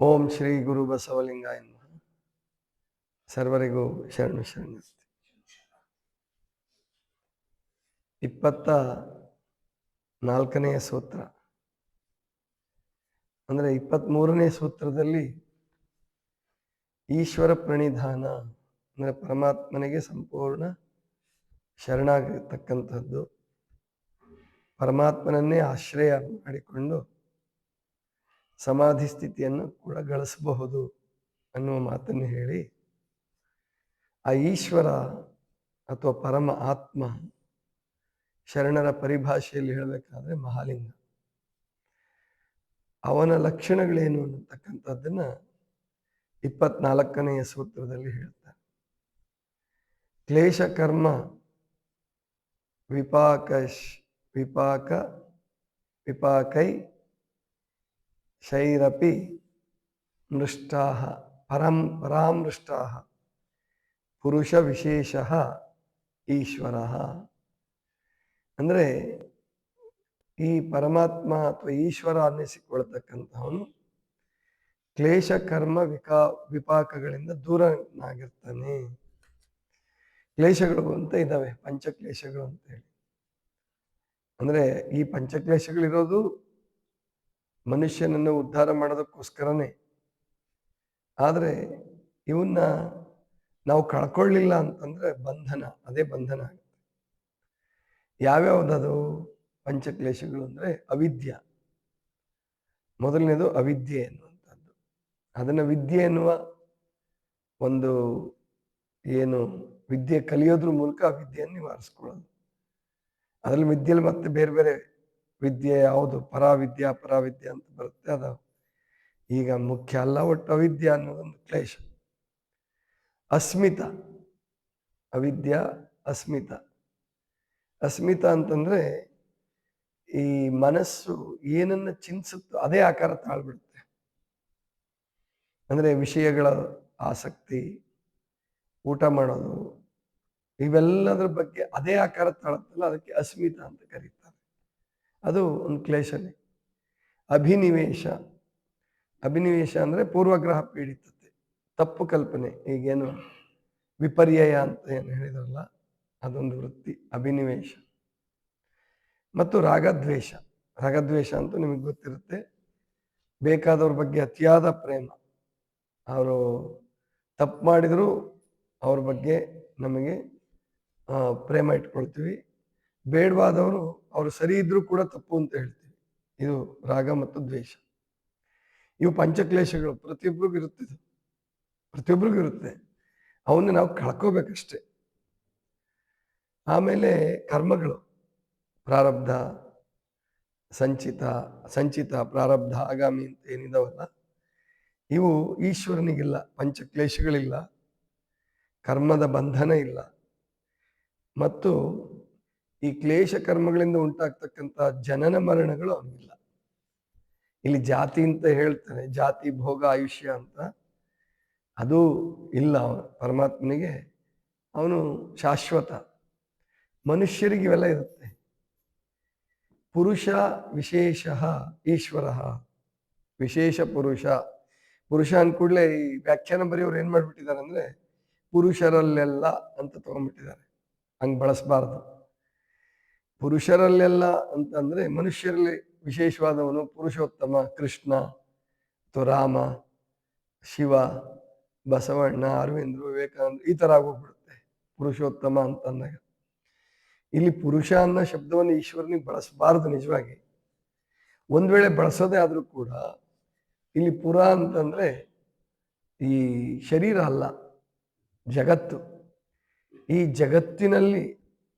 ಓಂ ಶ್ರೀ ಗುರು ಬಸವಲಿಂಗ ನಮಃ. ಸರ್ವರಿಗೂ ಶರಣು ಶರಣು ಇಪ್ಪತ್ತ ನಾಲ್ಕನೆಯ ಸೂತ್ರ. ಅಂದರೆ ಇಪ್ಪತ್ತ್ಮೂರನೇ ಸೂತ್ರದಲ್ಲಿ ಈಶ್ವರ ಪ್ರಣಿಧಾನ, ಅಂದರೆ ಪರಮಾತ್ಮನಿಗೆ ಸಂಪೂರ್ಣ ಶರಣಾಗಿರ್ತಕ್ಕಂಥದ್ದು ಪರಮಾತ್ಮನನ್ನೇ ಆಶ್ರಯ ಮಾಡಿಕೊಂಡು ಸಮಾಧಿ ಸ್ಥಿತಿಯನ್ನು ಕೂಡ ಗಳಿಸಬಹುದು ಅನ್ನುವ ಮಾತನ್ನು ಹೇಳಿ, ಆ ಈಶ್ವರ ಅಥವಾ ಪರಮ ಆತ್ಮ ಶರಣರ ಪರಿಭಾಷೆಯಲ್ಲಿ ಹೇಳಬೇಕಾದ್ರೆ ಮಹಾಲಿಂಗ. ಅವನ ಲಕ್ಷಣಗಳೇನು ಅನ್ನತಕ್ಕಂಥದ್ದನ್ನ ಇಪ್ಪತ್ನಾಲ್ಕನೆಯ ಸೂತ್ರದಲ್ಲಿ ಹೇಳ್ತಾರೆ. ಕ್ಲೇಶ ಕರ್ಮ ವಿಪಾಕ ವಿಪಾಕ ವಿಪಾಕೈ ಶೈರಪಿ ಮೃಷ್ಟಾ ಪರಂ ಪರಾಮೃಷ್ಟಾ ಪುರುಷ ವಿಶೇಷ ಈಶ್ವರ ಅಂದರೆ ಈ ಪರಮಾತ್ಮ ಅಥವಾ ಈಶ್ವರ ಅನ್ನಿಸಿಕೊಳ್ತಕ್ಕಂಥವನು ಕ್ಲೇಶ, ಕರ್ಮ, ವಿಕಾ, ವಿಪಾಕಗಳಿಂದ ದೂರನಾಗಿರ್ತಾನೆ. ಕ್ಲೇಶಗಳು ಅಂತ ಇದ್ದಾವೆ ಪಂಚಕ್ಲೇಶಗಳು ಅಂತ ಹೇಳಿ. ಅಂದರೆ ಈ ಪಂಚಕ್ಲೇಶಗಳಿರೋದು ಮನುಷ್ಯನನ್ನು ಉದ್ಧಾರ ಮಾಡೋದಕ್ಕೋಸ್ಕರನೇ. ಆದರೆ ಇವನ್ನ ನಾವು ಕಳ್ಕೊಳ್ಳಿಲ್ಲ ಅಂತಂದ್ರೆ ಬಂಧನ, ಅದೇ ಬಂಧನ ಆಗುತ್ತೆ. ಯಾವ್ಯಾವ್ದದು ಪಂಚಕ್ಲೇಶಗಳು ಅಂದರೆ ಅವಿದ್ಯ. ಮೊದಲನೇದು ಅವಿದ್ಯೆ ಎನ್ನುವಂಥದ್ದು. ಅದನ್ನು ವಿದ್ಯೆ ಎನ್ನುವ ಒಂದು ಏನು ವಿದ್ಯೆ ಕಲಿಯೋದ್ರ ಮೂಲಕ ಅವಿದ್ಯೆಯನ್ನು ನಿವಾರಿಸ್ಕೊಳ್ಳೋದು. ಅದರಲ್ಲಿ ವಿದ್ಯೆಯಲ್ಲಿ ಮತ್ತೆ ಬೇರೆ ಬೇರೆ ವಿದ್ಯೆ ಯಾವುದು? ಪರಾವಿದ್ಯಾ ಪರಾವಿದ್ಯೆ ಅಂತ ಬರುತ್ತೆ ಅದು. ಈಗ ಮುಖ್ಯ ಅಲ್ಲ, ಒಟ್ಟು ಅವಿದ್ಯೆ ಅನ್ನೋದೊಂದು ಕ್ಲೇಶ. ಅಸ್ಮಿತ. ಅವಿದ್ಯ, ಅಸ್ಮಿತ. ಅಸ್ಮಿತ ಅಂತಂದರೆ ಈ ಮನಸ್ಸು ಏನನ್ನು ಚಿಂತಿಸುತ್ತೋ ಅದೇ ಆಕಾರ ತಾಳ್ಬಿಡುತ್ತೆ. ಅಂದರೆ ವಿಷಯಗಳ ಆಸಕ್ತಿ, ಊಟ ಮಾಡೋದು, ಇವೆಲ್ಲದರ ಬಗ್ಗೆ ಅದೇ ಆಕಾರ ತಾಳುತ್ತಲ್ಲ, ಅದಕ್ಕೆ ಅಸ್ಮಿತ ಅಂತ ಕರೀತಾರೆ. ಅದು ಒಂದು ಕ್ಲೇಶನೇ ಅಭಿನಿವೇಶ. ಅಭಿನಿವೇಶ ಅಂದರೆ ಪೂರ್ವಗ್ರಹ ಪೀಡಿತತೆ. ತಪ್ಪು ಕಲ್ಪನೆ, ಈಗೇನು ವಿಪರ್ಯಯ ಅಂತ ಏನು ಹೇಳಿದ್ರಲ್ಲ, ಅದೊಂದು ವೃತ್ತಿ, ಅಭಿನಿವೇಶ. ಮತ್ತು ರಾಗದ್ವೇಷ. ರಾಗದ್ವೇಷ ಅಂತೂ ನಿಮಗೆ ಗೊತ್ತಿರುತ್ತೆ. ಬೇಕಾದವ್ರ ಬಗ್ಗೆ ಅತಿಯಾದ ಪ್ರೇಮ. ಅವರು ತಪ್ಪು ಮಾಡಿದರೂ ಅವ್ರ ಬಗ್ಗೆ ನಮಗೆ ಪ್ರೇಮ ಇಟ್ಕೊಳ್ತೀವಿ. ಬೇಡವಾದವರು ಅವರು ಸರಿ ಇದ್ರೂ ಕೂಡ ತಪ್ಪು ಅಂತ ಹೇಳ್ತೀವಿ. ಇದು ರಾಗ ಮತ್ತು ದ್ವೇಷ. ಇವು ಪಂಚಕ್ಲೇಶಗಳು. ಪ್ರತಿಯೊಬ್ಬರಿಗೂ ಇರುತ್ತೆ ಪ್ರತಿಯೊಬ್ಬರಿಗೂ ಇರುತ್ತೆ. ಅವನ್ನ ನಾವು ಕಳ್ಕೋಬೇಕಷ್ಟೆ. ಆಮೇಲೆ ಕರ್ಮಗಳು. ಪ್ರಾರಬ್ಧ, ಸಂಚಿತ ಸಂಚಿತ, ಪ್ರಾರಬ್ಧ, ಆಗಾಮಿ ಅಂತ ಏನಿದಾವಲ್ಲ, ಇವು ಈಶ್ವರನಿಗಿಲ್ಲ. ಪಂಚಕ್ಲೇಶಗಳಿಲ್ಲ. ಕರ್ಮದ ಬಂಧನ ಇಲ್ಲ. ಮತ್ತು ಈ ಕ್ಲೇಶ ಕರ್ಮಗಳಿಂದ ಉಂಟಾಗ್ತಕ್ಕಂಥ ಜನನ ಮರಣಗಳು ಅವನಿಗಿಲ್ಲ. ಇಲ್ಲಿ ಜಾತಿ ಅಂತ ಹೇಳ್ತಾರೆ ಜಾತಿ, ಭೋಗ, ಆಯುಷ್ಯ ಅಂತ. ಅದು ಇಲ್ಲ ಪರಮಾತ್ಮನಿಗೆ ಅವನು ಶಾಶ್ವತ. ಮನುಷ್ಯರಿಗೆ ಇವೆಲ್ಲ ಇರುತ್ತೆ. ಪುರುಷ ವಿಶೇಷ ಈಶ್ವರ. ವಿಶೇಷ ಪುರುಷ. ಪುರುಷ ಅಂದ್ಕೂಡ್ಲೆ ಈ ವ್ಯಾಖ್ಯಾನ ಬರೆಯವ್ರು ಏನ್ ಮಾಡ್ಬಿಟ್ಟಿದ್ದಾರೆ ಅಂದ್ರೆ ಪುರುಷರಲ್ಲೆಲ್ಲ ಅಂತ ತಗೊಂಡ್ಬಿಟ್ಟಿದ್ದಾರೆ. ಹಂಗ್ ಬಳಸಬಾರ್ದು. ಪುರುಷರಲ್ಲೆಲ್ಲ ಅಂತಂದರೆ ಮನುಷ್ಯರಲ್ಲಿ ವಿಶೇಷವಾದವನು ಪುರುಷೋತ್ತಮ, ಕೃಷ್ಣ ಅಥವಾ ರಾಮ, ಶಿವ, ಬಸವಣ್ಣ ಅರವಿಂದ್ರ ವಿವೇಕಾನಂದ ಈ ಥರ ಆಗೋಗ್ಬಿಡುತ್ತೆ. ಪುರುಷೋತ್ತಮ ಅಂತಂದಾಗ. ಇಲ್ಲಿ ಪುರುಷ ಅನ್ನೋ ಶಬ್ದವನ್ನು ಈಶ್ವರನಿಗೆ ಬಳಸಬಾರದು ನಿಜವಾಗಿ. ಒಂದು ವೇಳೆ ಬಳಸೋದೇ ಆದರೂ ಕೂಡ ಇಲ್ಲಿ ಪುರ ಅಂತಂದರೆ ಈ ಶರೀರ ಅಲ್ಲ, ಜಗತ್ತು. ಈ ಜಗತ್ತಿನಲ್ಲಿ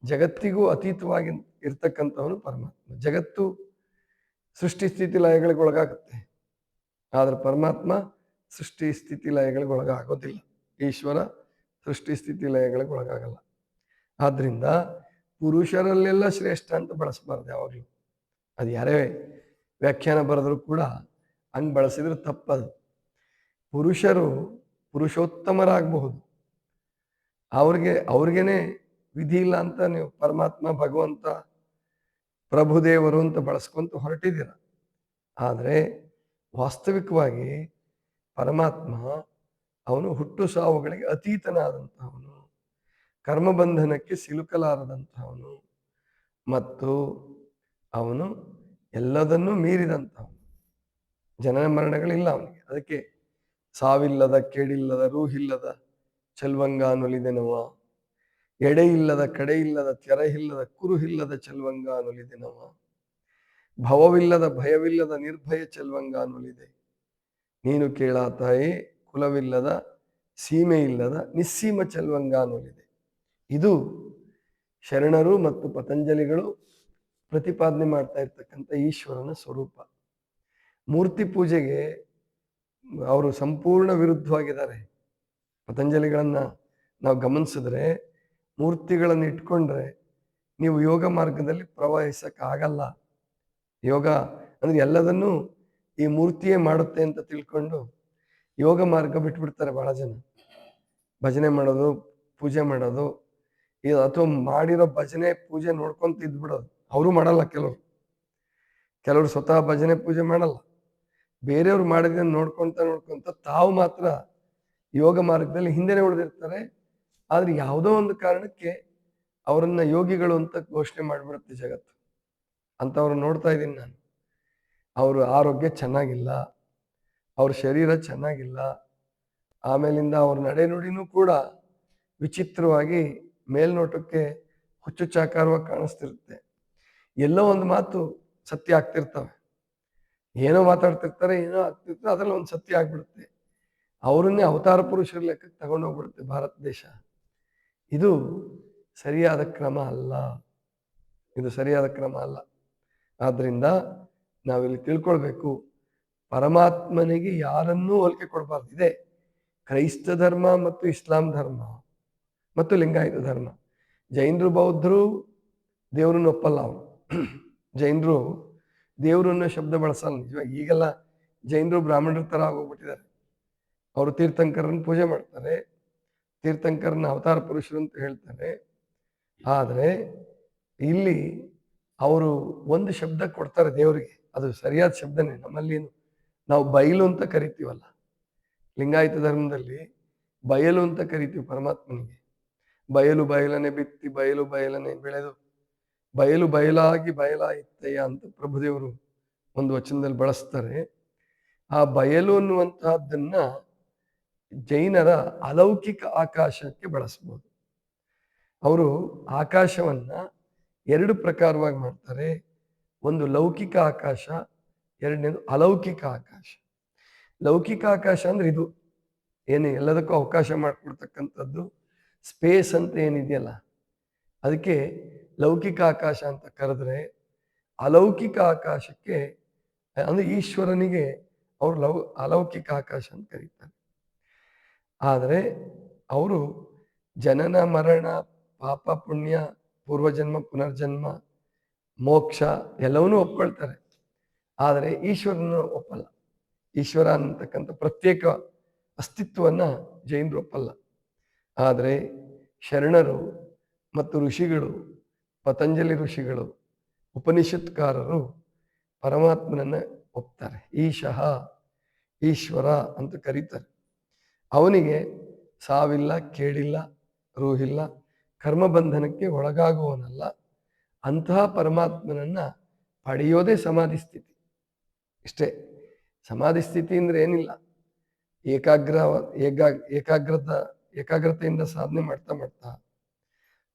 ಜಗತ್ತಿಗೂ ಅತೀತವಾಗಿ ಇರ್ತಕ್ಕಂಥವನು ಪರಮಾತ್ಮ. ಜಗತ್ತು ಸೃಷ್ಟಿ ಸ್ಥಿತಿ ಲಯಗಳಿಗೆ ಒಳಗಾಗುತ್ತೆ. ಆದ್ರೆ ಪರಮಾತ್ಮ ಸೃಷ್ಟಿ ಸ್ಥಿತಿ ಲಯಗಳಿಗೆ ಒಳಗಾಗೋದಿಲ್ಲ. ಈಶ್ವರ ಸೃಷ್ಟಿ ಸ್ಥಿತಿ ಲಯಗಳಿಗೆ ಒಳಗಾಗಲ್ಲ. ಆದ್ರಿಂದ ಪುರುಷರಲ್ಲೆಲ್ಲ ಶ್ರೇಷ್ಠ ಅಂತ ಬಳಸಬಾರ್ದು ಯಾವಾಗಲೂ. ಅದು ಯಾರೇ ವ್ಯಾಖ್ಯಾನ ಬರೆದ್ರು ಕೂಡ ಹಂಗೆ ಬಳಸಿದ್ರೆ ತಪ್ಪದು. ಪುರುಷರು ಪುರುಷೋತ್ತಮರಾಗಬಹುದು. ಅವ್ರಿಗೆ ಅವ್ರಿಗೇನೆ ವಿಧಿ ಇಲ್ಲ ಅಂತ ನೀವು ಪರಮಾತ್ಮ, ಭಗವಂತ ಪ್ರಭುದೇವರು ಅಂತ ಬಳಸ್ಕೊಂತ ಹೊರಟಿದ್ದೀರ. ಆದರೆ ವಾಸ್ತವಿಕವಾಗಿ ಪರಮಾತ್ಮ ಅವನು ಹುಟ್ಟು ಸಾವುಗಳಿಗೆ ಅತೀತನಾದಂತಹವನು, ಕರ್ಮಬಂಧನಕ್ಕೆ ಸಿಲುಕಲಾರದಂತಹವನು ಮತ್ತು ಅವನು ಎಲ್ಲದನ್ನೂ ಮೀರಿದಂತಹವನು. ಜನನ ಮರಣಗಳಿಲ್ಲ ಅವನಿಗೆ. ಅದಕ್ಕೆ ಸಾವಿಲ್ಲದ, ಕೇಡಿಲ್ಲದ, ರೂಹಿಲ್ಲದ ಚೆಲ್ವಂಗ ನುಲಿದೆನವ ಎಡೆ ಇಲ್ಲದ ಕಡೆ ಇಲ್ಲದ ತೆರೆ ಇಲ್ಲದ ಕುರುಹಿಲ್ಲದ ಚೆಲ್ವಂಗ ನುಲಿದೆನವ ಭವವಿಲ್ಲದ ಭಯವಿಲ್ಲದ ನಿರ್ಭಯ ಚೆಲ್ವಂಗ ಅನ್ನೊಲಿದೆ. ನೀನು ಕೇಳ ತಾಯಿ, ಕುಲವಿಲ್ಲದ ಸೀಮೆ ಇಲ್ಲದ ನಿಸ್ಸೀಮ ಚೆಲ್ವಂಗ ಅನ್ನೊಲಿದೆ. ಇದು ಶರಣರು ಮತ್ತು ಪತಂಜಲಿಗಳು ಪ್ರತಿಪಾದನೆ ಮಾಡ್ತಾ ಇರ್ತಕ್ಕಂಥ ಈಶ್ವರನ ಸ್ವರೂಪ. ಮೂರ್ತಿ ಪೂಜೆಗೆ ಅವರು ಸಂಪೂರ್ಣ ವಿರುದ್ಧವಾಗಿದ್ದಾರೆ. ಪತಂಜಲಿಗಳನ್ನ ನಾವು ಗಮನಿಸಿದ್ರೆ ಮೂರ್ತಿಗಳನ್ನು ಇಟ್ಕೊಂಡ್ರೆ ನೀವು ಯೋಗ ಮಾರ್ಗದಲ್ಲಿ ಪ್ರವಹಿಸಕ್ಕಾಗಲ್ಲ. ಯೋಗ ಅಂದರೆ ಎಲ್ಲದನ್ನೂ ಈ ಮೂರ್ತಿಯೇ ಮಾಡುತ್ತೆ ಅಂತ ತಿಳ್ಕೊಂಡು ಯೋಗ ಮಾರ್ಗ ಬಿಟ್ಬಿಡ್ತಾರೆ ಬಹಳ ಜನ. ಭಜನೆ ಮಾಡೋದು, ಪೂಜೆ ಮಾಡೋದು ಇದು ಅಥವಾ ಮಾಡಿರೋ ಭಜನೆ, ಪೂಜೆ ನೋಡ್ಕೊಂತ ಇದ್ಬಿಡೋದು ಅವರು ಮಾಡಲ್ಲ ಕೆಲವರು. ಕೆಲವರು ಸ್ವತಃ ಭಜನೆ, ಪೂಜೆ ಮಾಡಲ್ಲ. ಬೇರೆಯವ್ರು ಮಾಡಿದ್ದನ್ನು ನೋಡ್ಕೊಂತ ನೋಡ್ಕೊಂತ ತಾವು ಮಾತ್ರ ಯೋಗ ಮಾರ್ಗದಲ್ಲಿ ಹಿಂದೆನೆ ಉಳಿದಿರ್ತಾರೆ. ಆದ್ರೆ ಯಾವುದೋ ಒಂದು ಕಾರಣಕ್ಕೆ ಅವರನ್ನ ಯೋಗಿಗಳು ಅಂತ ಘೋಷಣೆ ಮಾಡಿಬಿಡುತ್ತೆ ಜಗತ್ತು. ಅಂತ ಅವ್ರು ನೋಡ್ತಾ ಇದ್ದೀನಿ ನಾನು. ಅವ್ರ ಆರೋಗ್ಯ ಚೆನ್ನಾಗಿಲ್ಲ, ಅವ್ರ ಶರೀರ ಚೆನ್ನಾಗಿಲ್ಲ, ಆಮೇಲಿಂದ ಅವ್ರ ನಡೆನುಡಿನೂ ಕೂಡ ವಿಚಿತ್ರವಾಗಿ ಮೇಲ್ನೋಟಕ್ಕೆ ಹುಚ್ಚುಚ್ಚಾಕಾರವಾಗಿ ಕಾಣಿಸ್ತಿರುತ್ತೆ. ಎಲ್ಲೋ ಒಂದು ಮಾತು ಸತ್ಯ ಆಗ್ತಿರ್ತವೆ. ಏನೋ ಮಾತಾಡ್ತಿರ್ತಾರೆ, ಏನೋ ಆಗ್ತಿರ್ತಾರೆ ಅದರಲ್ಲಿ ಒಂದು ಸತ್ಯ ಆಗ್ಬಿಡುತ್ತೆ. ಅವರನ್ನೇ ಅವತಾರ ಪುರುಷರ ಲೆಕ್ಕಕ್ಕೆ ತಗೊಂಡೋಗ್ಬಿಡುತ್ತೆ ಭಾರತ ದೇಶ. ಇದು ಸರಿಯಾದ ಕ್ರಮ ಅಲ್ಲ. ಇದು ಸರಿಯಾದ ಕ್ರಮ ಅಲ್ಲ. ಆದ್ದರಿಂದ ನಾವಿಲ್ಲಿ ತಿಳ್ಕೊಳ್ಬೇಕು. ಪರಮಾತ್ಮನಿಗೆ ಯಾರನ್ನೂ ಹೋಲಿಕೆ ಕೊಡಬಾರ್ದಿದೆ ಕ್ರೈಸ್ತ ಧರ್ಮ ಮತ್ತು ಇಸ್ಲಾಂ ಧರ್ಮ ಮತ್ತು ಲಿಂಗಾಯತ ಧರ್ಮ. ಜೈನರು ಬೌದ್ಧರು ದೇವರನ್ನು ಒಪ್ಪಲ್ಲ ಅವರು. ಜೈನರು ದೇವರು ಅನ್ನೋ ಶಬ್ದ ಬಳಸಲ್ಲ ನಿಜವಾಗಿ. ಈಗೆಲ್ಲ ಜೈನರು ಬ್ರಾಹ್ಮಣರ ಥರ ಆಗೋಗ್ಬಿಟ್ಟಿದ್ದಾರೆ. ಅವರು ತೀರ್ಥಂಕರನ್ನು ಪೂಜೆ ಮಾಡ್ತಾರೆ. ತೀರ್ಥಂಕರನ ಅವತಾರ ಪುರುಷರು ಅಂತ ಹೇಳ್ತಾರೆ. ಆದರೆ ಇಲ್ಲಿ ಅವರು ಒಂದು ಶಬ್ದ ಕೊಡ್ತಾರೆ ದೇವರಿಗೆ. ಅದು ಸರಿಯಾದ ಶಬ್ದನೇ, ನಮ್ಮಲ್ಲಿ ನಾವು ಬಯಲು ಅಂತ ಕರಿತೀವಲ್ಲ. ಲಿಂಗಾಯತ ಧರ್ಮದಲ್ಲಿ ಬಯಲು ಅಂತ ಕರಿತೀವಿ ಪರಮಾತ್ಮನಿಗೆ. ಬಯಲು ಬಯಲನೆ ಬಿತ್ತಿ, ಬಯಲು ಬಯಲನೆ ಬೆಳೆದು, ಬಯಲು ಬಯಲಾಗಿ ಬಯಲಾಯಿತಯ್ಯ ಅಂತ ಪ್ರಭುದೇವರು ಒಂದು ವಚನದಲ್ಲಿ ಬಳಸ್ತಾರೆ. ಆ ಬಯಲು ಅನ್ನುವಂತಹದ್ದನ್ನ ಜೈನರ ಅಲೌಕಿಕ ಆಕಾಶಕ್ಕೆ ಬಳಸ್ಬೋದು. ಅವರು ಆಕಾಶವನ್ನ ಎರಡು ಪ್ರಕಾರವಾಗಿ ಮಾಡ್ತಾರೆ. ಒಂದು ಲೌಕಿಕ ಆಕಾಶ, ಎರಡನೇದು ಅಲೌಕಿಕ ಆಕಾಶ. ಲೌಕಿಕ ಆಕಾಶ ಅಂದ್ರೆ ಇದು. ಏನು ಎಲ್ಲದಕ್ಕೂ ಅವಕಾಶ ಮಾಡಿಕೊಡ್ತಕ್ಕಂಥದ್ದು. ಸ್ಪೇಸ್ ಅಂತ ಏನಿದೆಯಲ್ಲ, ಅದಕ್ಕೆ ಲೌಕಿಕ ಆಕಾಶ ಅಂತ ಕರೆದ್ರೆ ಅಲೌಕಿಕ ಆಕಾಶಕ್ಕೆ, ಅಂದ್ರೆ ಈಶ್ವರನಿಗೆ ಅವರು ಲೌ, ಅಲೌಕಿಕ ಆಕಾಶ ಅಂತ ಕರೀತಾರೆ. ಆದರೆ ಅವರು ಜನನ ಮರಣ, ಪಾಪ ಪುಣ್ಯ, ಪೂರ್ವಜನ್ಮ, ಪುನರ್ಜನ್ಮ, ಮೋಕ್ಷ ಎಲ್ಲವನ್ನೂ ಒಪ್ಕೊಳ್ತಾರೆ. ಆದರೆ ಈಶ್ವರನ ಒಪ್ಪಲ್ಲ. ಈಶ್ವರ ಅನ್ನತಕ್ಕಂಥ ಪ್ರತ್ಯೇಕ ಅಸ್ತಿತ್ವವನ್ನು ಜೈನರು ಒಪ್ಪಲ್ಲ. ಆದರೆ ಶರಣರು ಮತ್ತು ಋಷಿಗಳು, ಪತಂಜಲಿ ಋಷಿಗಳು, ಉಪನಿಷತ್ಕಾರರು ಪರಮಾತ್ಮನನ್ನು ಒಪ್ತಾರೆ. ಈಶಃ ಈಶ್ವರ ಅಂತ ಕರೀತಾರೆ. ಅವನಿಗೆ ಸಾವಿಲ್ಲ ಕೇಳಿಲ್ಲ ರೂಹಿಲ್ಲ, ಕರ್ಮಬಂಧನಕ್ಕೆ ಒಳಗಾಗುವವನಲ್ಲ. ಅಂತಹ ಪರಮಾತ್ಮನನ್ನ ಪಡೆಯೋದೇ ಸಮಾಧಿ ಸ್ಥಿತಿ. ಇಷ್ಟೇ. ಸಮಾಧಿ ಸ್ಥಿತಿ ಅಂದ್ರೆ ಏನಿಲ್ಲ. ಏಕಾಗ್ರ, ಏಕಾ ಏಕಾಗ್ರತ ಏಕಾಗ್ರತೆಯಿಂದ ಸಾಧನೆ ಮಾಡ್ತಾ ಮಾಡ್ತಾ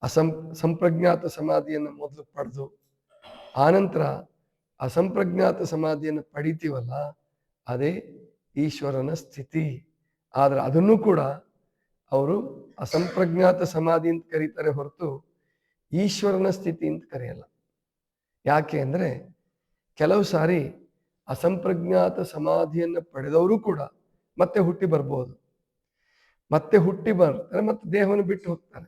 ಅಸಂ, ಸಂಪ್ರಜ್ಞಾತ ಸಮಾಧಿಯನ್ನು ಮೊದಲು ಪಡೆದು ಆನಂತರ ಅಸಂಪ್ರಜ್ಞಾತ ಸಮಾಧಿಯನ್ನು ಪಡಿತೀವಲ್ಲ, ಅದೇ ಈಶ್ವರನ ಸ್ಥಿತಿ. ಆದ್ರೆ ಅದನ್ನು ಕೂಡ ಅವರು ಅಸಂಪ್ರಜ್ಞಾತ ಸಮಾಧಿ ಅಂತ ಕರೀತಾರೆ ಹೊರತು ಈಶ್ವರನ ಸ್ಥಿತಿ ಅಂತ ಕರೆಯಲ್ಲ. ಯಾಕೆ ಅಂದರೆ ಕೆಲವು ಸಾರಿ ಅಸಂಪ್ರಜ್ಞಾತ ಸಮಾಧಿಯನ್ನು ಪಡೆದವರು ಕೂಡ ಮತ್ತೆ ಹುಟ್ಟಿ ಬರ್ಬೋದು. ಮತ್ತೆ ಹುಟ್ಟಿ ಬರ್ತಾರೆ ಮತ್ತೆ ದೇಹವನ್ನು ಬಿಟ್ಟು ಹೋಗ್ತಾರೆ.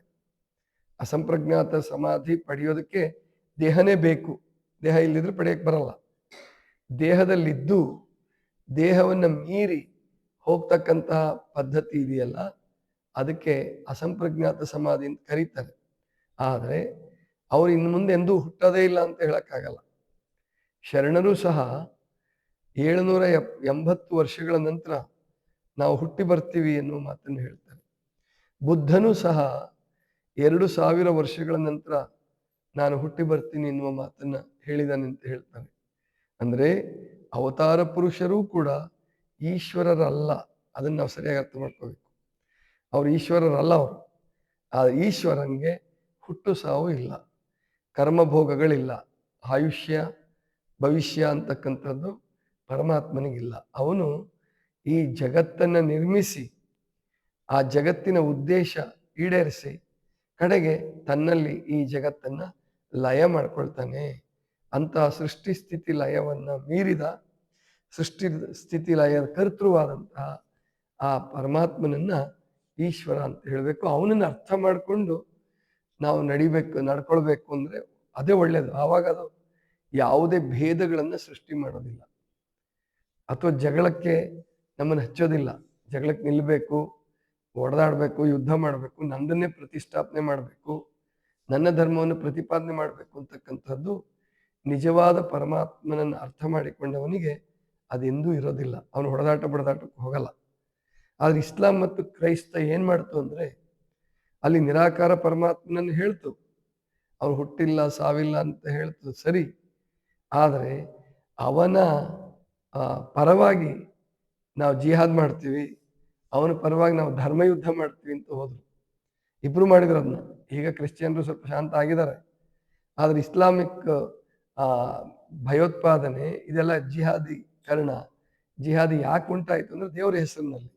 ಅಸಂಪ್ರಜ್ಞಾತ ಸಮಾಧಿ ಪಡೆಯೋದಕ್ಕೆ ದೇಹನೇ ಬೇಕು. ದೇಹ ಇಲ್ಲಿದ್ರೆ ಪಡೆಯಕ್ಕೆ ಬರಲ್ಲ. ದೇಹದಲ್ಲಿದ್ದು ದೇಹವನ್ನು ಮೀರಿ ಹೋಗ್ತಕ್ಕಂತಹ ಪದ್ಧತಿ ಇದೆಯಲ್ಲ, ಅದಕ್ಕೆ ಅಸಂಪ್ರಜ್ಞಾತ ಸಮಾಧಿ ಅಂತ ಕರೀತಾರೆ. ಆದರೆ ಅವರು ಇನ್ನು ಮುಂದೆ ಎಂದೂ ಹುಟ್ಟೋದೇ ಇಲ್ಲ ಅಂತ ಹೇಳಕ್ಕಾಗಲ್ಲ. ಶರಣರು ಸಹ ಏಳುನೂರ ಎಪ್, ಎಂಬತ್ತು ವರ್ಷಗಳ ನಂತರ ನಾವು ಹುಟ್ಟಿ ಬರ್ತೀವಿ ಎನ್ನುವ ಮಾತನ್ನು ಹೇಳ್ತಾರೆ. ಬುದ್ಧನೂ ಸಹ ಎರಡು ಸಾವಿರ ವರ್ಷಗಳ ನಂತರ ನಾನು ಹುಟ್ಟಿ ಬರ್ತೀನಿ ಎನ್ನುವ ಮಾತನ್ನು ಹೇಳಿದಾನೆ ಅಂತ ಹೇಳ್ತಾರೆ. ಅಂದ್ರೆ ಅವತಾರ ಪುರುಷರೂ ಕೂಡ ಈಶ್ವರರಲ್ಲ. ಅದನ್ನು ನಾವು ಸರಿಯಾಗಿ ಅರ್ಥ ಮಾಡ್ಕೋಬೇಕು. ಅವರು ಈಶ್ವರರಲ್ಲ ಅವರು. ಆ ಈಶ್ವರನಿಗೆ ಹುಟ್ಟು ಸಾವು ಇಲ್ಲ. ಕರ್ಮಭೋಗಗಳಿಲ್ಲ. ಆಯುಷ್ಯ, ಭವಿಷ್ಯ ಅಂತಕ್ಕಂಥದ್ದು ಪರಮಾತ್ಮನಿಗಿಲ್ಲ. ಅವನು ಈ ಜಗತ್ತನ್ನು ನಿರ್ಮಿಸಿ, ಆ ಜಗತ್ತಿನ ಉದ್ದೇಶ ಈಡೇರಿಸಿ, ಕಡೆಗೆ ತನ್ನಲ್ಲಿ ಈ ಜಗತ್ತನ್ನು ಲಯ ಮಾಡ್ಕೊಳ್ತಾನೆ. ಅಂತಹ ಸೃಷ್ಟಿ ಸ್ಥಿತಿ ಲಯವನ್ನು ಮೀರಿದ ಸೃಷ್ಟಿ ಸ್ಥಿತಿ ಲಯ ಕರ್ತೃವಾದಂತಹ ಆ ಪರಮಾತ್ಮನನ್ನ ಈಶ್ವರ ಅಂತ ಹೇಳಬೇಕು. ಅವನನ್ನು ಅರ್ಥ ಮಾಡಿಕೊಂಡು ನಾವು ನಡಿಬೇಕು, ನಡ್ಕೊಳ್ಬೇಕು ಅಂದ್ರೆ ಅದೇ ಒಳ್ಳೇದು. ಆವಾಗ ಅದು ಯಾವುದೇ ಭೇದಗಳನ್ನು ಸೃಷ್ಟಿ ಮಾಡೋದಿಲ್ಲ. ಅಥವಾ ಜಗಳಕ್ಕೆ ನಮ್ಮನ್ನು ಹಚ್ಚೋದಿಲ್ಲ. ಜಗಳಕ್ಕೆ ನಿಲ್ಲಬೇಕು ಒಡೆದಾಡಬೇಕು, ಯುದ್ಧ ಮಾಡಬೇಕು ನಂದನ್ನೇ ಪ್ರತಿಷ್ಠಾಪನೆ ಮಾಡಬೇಕು, ನನ್ನ ಧರ್ಮವನ್ನು ಪ್ರತಿಪಾದನೆ ಮಾಡಬೇಕು ಅಂತಕ್ಕಂಥದ್ದು ನಿಜವಾದ ಪರಮಾತ್ಮನನ್ನು ಅರ್ಥ ಮಾಡಿಕೊಂಡವನಿಗೆ ಅದೆಂದೂ ಇರೋದಿಲ್ಲ. ಅವನು ಹೊಡೆದಾಟ ಬಡದಾಟಕ್ಕೆ ಹೋಗಲ್ಲ. ಆದರೆ ಇಸ್ಲಾಂ ಮತ್ತು ಕ್ರೈಸ್ತ ಏನು ಮಾಡ್ತು ಅಂದರೆ, ಅಲ್ಲಿ ನಿರಾಕಾರ ಪರಮಾತ್ಮನನ್ನು ಹೇಳ್ತು. ಅವ್ರು ಹುಟ್ಟಿಲ್ಲ, ಸಾವಿಲ್ಲ ಅಂತ ಹೇಳ್ತು. ಸರಿ. ಆದರೆ ಅವನ ಪರವಾಗಿ ನಾವು ಜಿಹಾದ್ ಮಾಡ್ತೀವಿ. ಅವನ ಪರವಾಗಿ ನಾವು ಧರ್ಮಯುದ್ಧ ಮಾಡ್ತೀವಿ ಅಂತ ಹೋದ್ರು. ಇಬ್ಬರು ಮಾಡಿದ್ರು ಅದನ್ನ ಈಗ ಕ್ರಿಶ್ಚಿಯನ್ರು ಸ್ವಲ್ಪ ಶಾಂತ ಆಗಿದ್ದಾರೆ. ಆದರೆ ಇಸ್ಲಾಮಿಕ್ ಭಯೋತ್ಪಾದನೆ ಇದೆಲ್ಲ ಜಿಹಾದೀಕರಣ ಜಿಹಾದಿ ಯಾಕೆ ಉಂಟಾಯ್ತು ಅಂದ್ರೆ ದೇವರ ಹೆಸರಿನಲ್ಲಿ.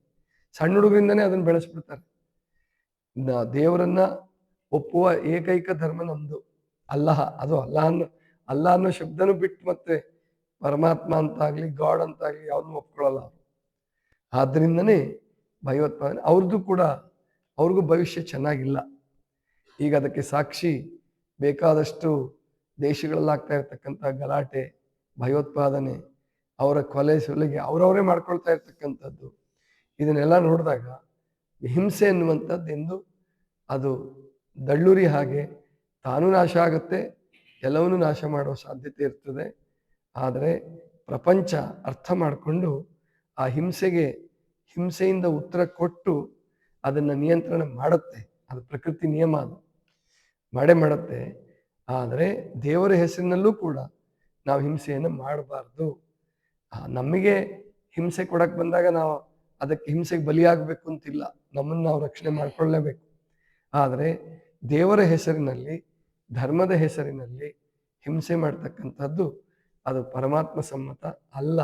ಸಣ್ಣ ಹುಡುಗರಿಂದನೇ ಅದನ್ನ ಬೆಳೆಸ್ಬಿಡ್ತಾರೆ. ದೇವರನ್ನ ಒಪ್ಪುವ ಏಕೈಕ ಧರ್ಮ ನಮ್ದು. ಅಲ್ಲಹ, ಅದು ಅಲ್ಲಹ ಅನ್ನೋ, ಅಲ್ಲ ಅನ್ನೋ ಶಬ್ದನೂ ಬಿಟ್ಟು ಮತ್ತೆ ಪರಮಾತ್ಮ ಅಂತಾಗ್ಲಿ, ಗಾಡ್ ಅಂತಾಗ್ಲಿ ಯಾವ್ದನ್ನು ಒಪ್ಕೊಳ್ಳಲ್ಲ ಆದ್ರಿಂದನೇ ಭಯೋತ್ಪಾದನೆ ಅವ್ರದ್ದು ಕೂಡ, ಅವ್ರಿಗೂ ಭವಿಷ್ಯ ಚೆನ್ನಾಗಿಲ್ಲ. ಈಗ ಅದಕ್ಕೆ ಸಾಕ್ಷಿ ಬೇಕಾದಷ್ಟು ದೇಶಗಳಲ್ಲಾಗ್ತಾ ಇರ್ತಕ್ಕಂಥ ಗಲಾಟೆ, ಭಯೋತ್ಪಾದನೆ ಅವರ ಕೊಲೆ ಸುಲಿಗೆ ಅವರವರೇ ಮಾಡ್ಕೊಳ್ತಾ ಇರ್ತಕ್ಕಂಥದ್ದು. ಇದನ್ನೆಲ್ಲ ನೋಡಿದಾಗ ಹಿಂಸೆ ಎನ್ನುವಂಥದ್ದು ಎಂದು ಅದು ದಳ್ಳುರಿ ಹಾಗೆ ತಾನೂ ನಾಶ ಆಗುತ್ತೆ ಎಲ್ಲವನ್ನೂ ನಾಶ ಮಾಡುವ ಸಾಧ್ಯತೆ ಇರ್ತದೆ. ಆದರೆ ಪ್ರಪಂಚ ಅರ್ಥ ಮಾಡಿಕೊಂಡು ಆ ಹಿಂಸೆಗೆ, ಹಿಂಸೆಯಿಂದ ಉತ್ತರ ಕೊಟ್ಟು ಅದನ್ನು ನಿಯಂತ್ರಣ ಮಾಡುತ್ತೆ. ಅದು ಪ್ರಕೃತಿ ನಿಯಮ ಅದು. ಮಾಡೇ ಮಾಡುತ್ತೆ. ಆದರೆ ದೇವರ ಹೆಸರಿನಲ್ಲೂ ಕೂಡ ನಾವು ಹಿಂಸೆಯನ್ನು ಮಾಡಬಾರ್ದು. ನಮಗೆ ಹಿಂಸೆ ಕೊಡಕ್ ಬಂದಾಗ ನಾವು ಅದಕ್ಕೆ ಹಿಂಸೆಗೆ ಬಲಿಯಾಗಬೇಕು ಅಂತಿಲ್ಲ. ನಮ್ಮನ್ನು ನಾವು ರಕ್ಷಣೆ ಮಾಡ್ಕೊಳ್ಳೇಬೇಕು. ಆದರೆ ದೇವರ ಹೆಸರಿನಲ್ಲಿ, ಧರ್ಮದ ಹೆಸರಿನಲ್ಲಿ ಹಿಂಸೆ ಮಾಡ್ತಕ್ಕಂಥದ್ದು ಅದು ಪರಮಾತ್ಮ ಸಮ್ಮತ ಅಲ್ಲ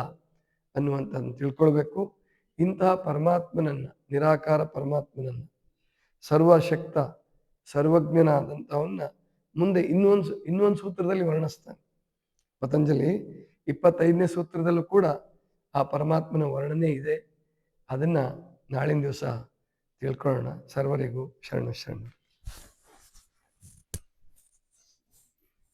ಅನ್ನುವಂಥದ್ದು ತಿಳ್ಕೊಳ್ಬೇಕು. ಇಂತಹ ಪರಮಾತ್ಮನನ್ನ, ನಿರಾಕಾರ ಪರಮಾತ್ಮನನ್ನ, ಸರ್ವಶಕ್ತ, ಸರ್ವಜ್ಞನಾದಂಥವನ್ನ ಮುಂದೆ ಇನ್ನೊಂದು ಇನ್ನೊಂದು ಸೂತ್ರದಲ್ಲಿ ವರ್ಣಿಸ್ತಾನೆ. ಪತಂಜಲಿ ಇಪ್ಪತ್ತೈದನೇ ಸೂತ್ರದಲ್ಲೂ ಕೂಡ ಆ ಪರಮಾತ್ಮನ ವರ್ಣನೆ ಇದೆ. ಅದನ್ನು ನಾಳಿನ ದಿವಸ ತಿಳ್ಕೊಳ್ಳೋಣ. ಸರ್ವರಿಗೂ ಶರಣ ಶರಣ.